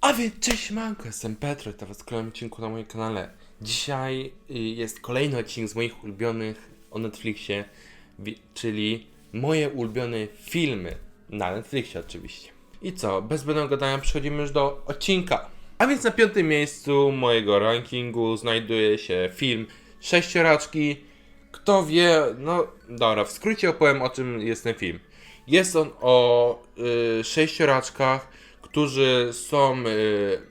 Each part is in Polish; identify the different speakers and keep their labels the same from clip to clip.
Speaker 1: A więc cześć manko, jestem Petro i teraz w kolejnym odcinku na moim kanale. Dzisiaj y, jest kolejny odcinek z moich ulubionych o Netflixie, czyli moje ulubione filmy na Netflixie oczywiście. I co, bez zbędnego gadania przechodzimy już do odcinka. A więc na piątym miejscu mojego rankingu znajduje się film Sześcioraczki. Kto wie, no dobra, w skrócie opowiem o czym jest ten film. Jest on o y, sześcioraczkach, którzy są y,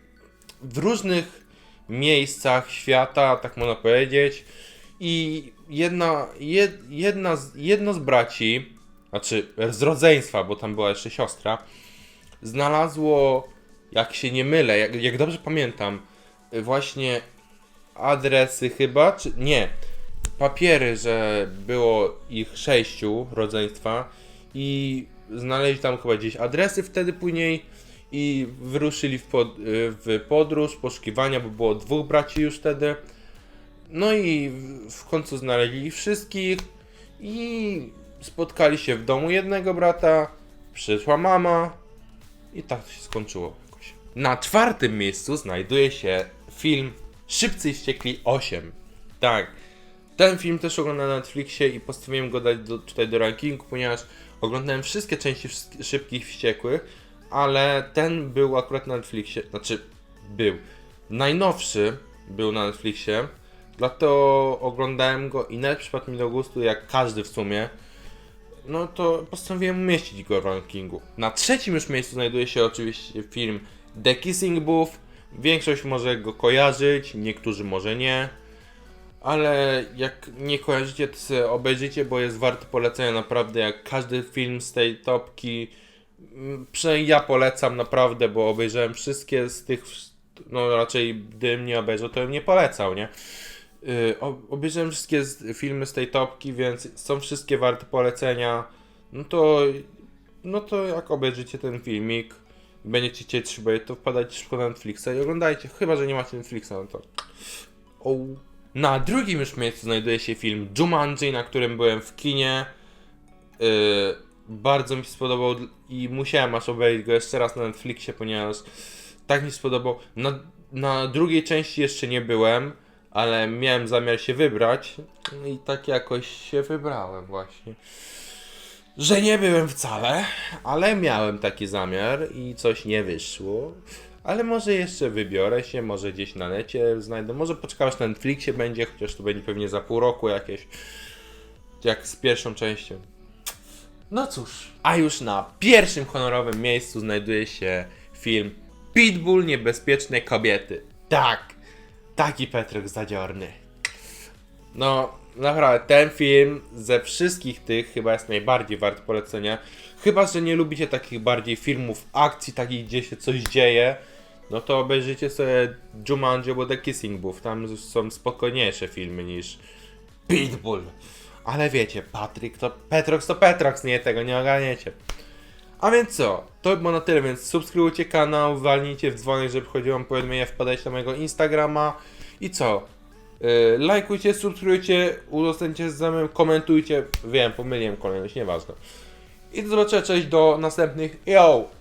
Speaker 1: w różnych miejscach świata, tak można powiedzieć. I jedna, jed, jedna z, jedno z braci, znaczy z rodzeństwa, bo tam była jeszcze siostra, znalazło, jak się nie mylę, jak, jak dobrze pamiętam, właśnie adresy chyba, czy nie, papiery, że było ich sześciu rodzeństwa i znaleźli tam chyba gdzieś adresy wtedy później i wyruszyli w, pod, w podróż, poszukiwania, bo było dwóch braci już wtedy. No i w- końcu znaleźli ich wszystkich i spotkali się w domu jednego brata, przyszła mama i tak to się skończyło jakoś. Na czwartym miejscu znajduje się film Szybcy i Wściekli 8. Tak, ten film też oglądałem na Netflixie i postanowiłem go dać do, tutaj do rankingu, ponieważ oglądałem wszystkie części Szybkich Wściekłych, ale ten był akurat na Netflixie, znaczy był. Najnowszy był na Netflixie, dlatego oglądałem go i nawet przypadł mi do gustu, jak każdy w sumie. No to postanowiłem umieścić go w rankingu. Na trzecim już miejscu znajduje się oczywiście film The Kissing Booth. Większość może go kojarzyć, niektórzy może nie. Ale jak nie kojarzycie, to sobie obejrzyjcie, bo jest warty polecenia naprawdę jak każdy film z tej topki. Ja polecam naprawdę, bo obejrzałem wszystkie z tych, no raczej gdybym nie obejrzał, to bym nie polecał, nie? O- obejrzałem wszystkie z, filmy z tej topki, więc są wszystkie warte polecenia. No to, no to jak obejrzycie ten filmik, będziecie chcieli szybko, to wpadajcie szybko na Netflixa i oglądajcie. Chyba, że nie macie Netflixa, no to... O. Na drugim już miejscu znajduje się film Jumanji, na którym byłem w kinie. Yy, bardzo mi się spodobał i musiałem aż obejrzeć go jeszcze raz na Netflixie, ponieważ tak mi się spodobał. Na, na drugiej części jeszcze nie byłem, ale miałem zamiar się wybrać no i tak jakoś się wybrałem właśnie. Że nie byłem wcale, ale miałem taki zamiar i coś nie wyszło. Ale może jeszcze wybiorę się, może gdzieś na necie znajdę, może poczekam aż na Netflixie będzie, chociaż to będzie pewnie za pół roku jakieś, jak z pierwszą częścią. No cóż, a już na pierwszym honorowym miejscu znajduje się film Pitbull Niebezpieczne Kobiety. Tak, taki Petrek Zadziorny. No, naprawdę, ten film ze wszystkich tych chyba jest najbardziej wart polecenia. Chyba, że nie lubicie takich bardziej filmów akcji, takich gdzie się coś dzieje, no to obejrzyjcie sobie Jumanji albo The Kissing Booth. Tam są spokojniejsze filmy niż Pitbull. Ale wiecie, Patryk to Petrox to Petrox, nie tego nie ogarniecie. A więc co? To by było na tyle, więc subskrybujcie kanał, walnijcie w dzwonek, żeby chodziło wam powiadomienia, wpadajcie na mojego Instagrama i co? Yy, lajkujcie, subskrybujcie, udostępnicie z znajomym, komentujcie. Wiem, pomyliłem kolejność, nieważne. I do zobaczenia, cześć, do następnych. Yo!